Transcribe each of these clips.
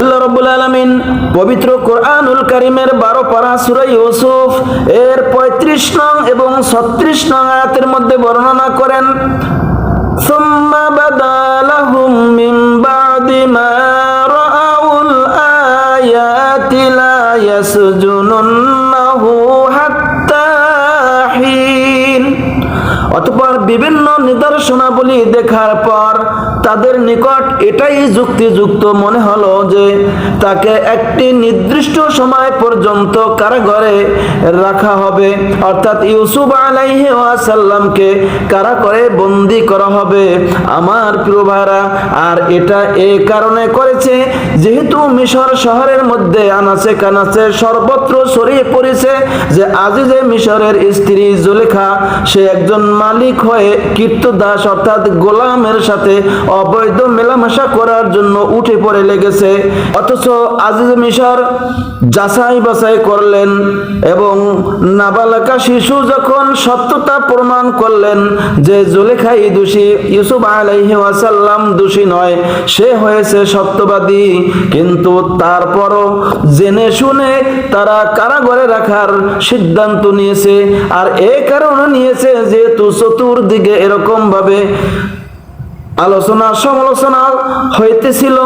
আল্লাহ রাব্বুল আলামিন পবিত্র কোরআনুল কারীমের 12 পারা সূরা ইউসুফ এর 35 নং এবং 36 নং আয়াতের মধ্যে বর্ণনা করেন ثم بدا لهم من بعد ما رأوا الآيات لا يسجننه حتى حين অতপর বিভিন্ন নিদর্শনাবলী দেখার পর তাদের নিকট এটাই যুক্তিযুক্ত মনে হলো যে তাকে একটি নির্দিষ্ট সময় পর্যন্ত কারাগারে রাখা হবে। অর্থাৎ ইউসুফ আলাইহি ওয়াসাল্লামকে কারাগারে বন্দি করা হবে। আমার প্রিয় ভাইরা, আর এটা এই কারণে করেছে যেহেতু মিশর শহরের মধ্যে আনাচে কানাচে সর্বত্র ছড়িয়ে পড়েছে যে আজিজে মিশরের স্ত্রী জুলেখা, সে একজন মালিক হয়ে কীর্তদাস অর্থাৎ গোলামের সাথে অবৈধ মেলামেশা করার জন্য উঠে পড়ে লেগেছে। অথচ আজিজ মিশর যাচাই বাছাই করলেন এবং নাবালকা শিশু যখন সত্যতা প্রমাণ করলেন যে জুলেখাই দোষী, ইউসুফ আলাইহি ওয়াসাল্লাম দোষী নয়, সে হয়েছে সত্যবাদী। কিন্তু তারপরও জেনে শুনে তারা কারাগারে রাখার সিদ্ধান্ত নিয়েছে, আর এ কারণে নিয়েছে যেহেতু চতুর্দিকে এরকম ভাবে আলোচনা, সমালোচনা হইতেছিল।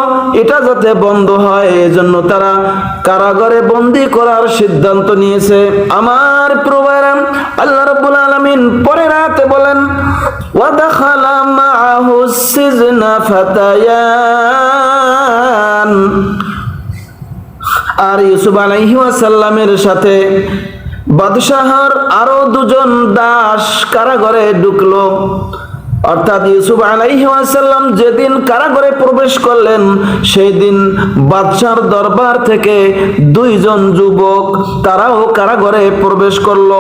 এটা যাতে বন্ধ হয়, এজন্য তারা কারাগারে বন্দি করার সিদ্ধান্ত নিয়েছে। আমার প্রবারাম আল্লাহ রাব্বুল আলামিন পরে রাতে বলেন, ওয়াদাখালা মাআহু সিজনা ফাতায়ান। আর ইউসুফ আলাইহি ওয়াসাল্লামের সাথে বাদশাহর আরও দুজন দাস কারাগারে ঢুকলো। অর্থাৎ ইউসুফ আলাইহি ওয়াসাল্লাম যেদিন কারাগারে প্রবেশ করলেন সেই দিন বাদশার দরবার থেকে দুইজন যুবক তারাও কারাগারে প্রবেশ করল।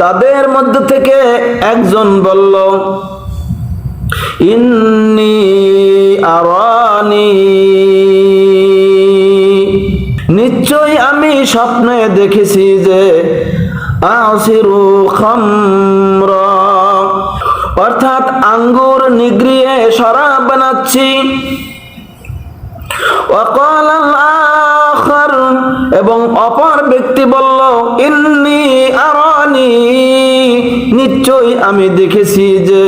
তাদের মধ্য থেকে একজন বলল, ইন্নি আরানি নিশ্চয় আমি স্বপ্নে দেখেছি যে আসিরু খামরা অর্থাৎ আঙ্গুর নিগড়িয়ে শরাব বানাচ্ছি وقال الآخر এবং অপর ব্যক্তি বলল ইন্নি আরানি নিশ্চয় আমি দেখেছি যে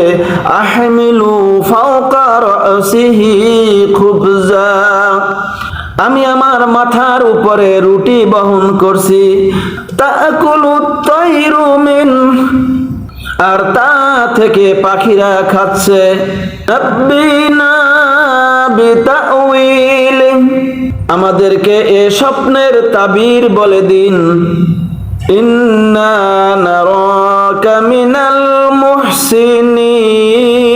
আহমিলু ফাওকা রাসিহি খুবজা আমি আমার মাথার উপরে রুটি বহন করছি। আর তা থেকে পাখিরা খাচ্ছে। আমাদেরকে এ স্বপ্নের তাবির বলে দিন। ইন্না নারাকা মিনাল মুহসিনিন।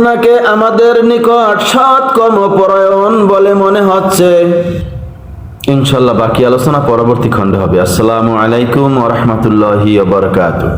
আপনাকে আমাদের নিকট সৎ কর্মপরায়ণ বলে মনে হচ্ছে। ইনশাল্লাহ বাকি আলোচনা পরবর্তী খণ্ডে হবে। আসসালামু আলাইকুম ওরহমতুল্লাহি বারকাতুহ।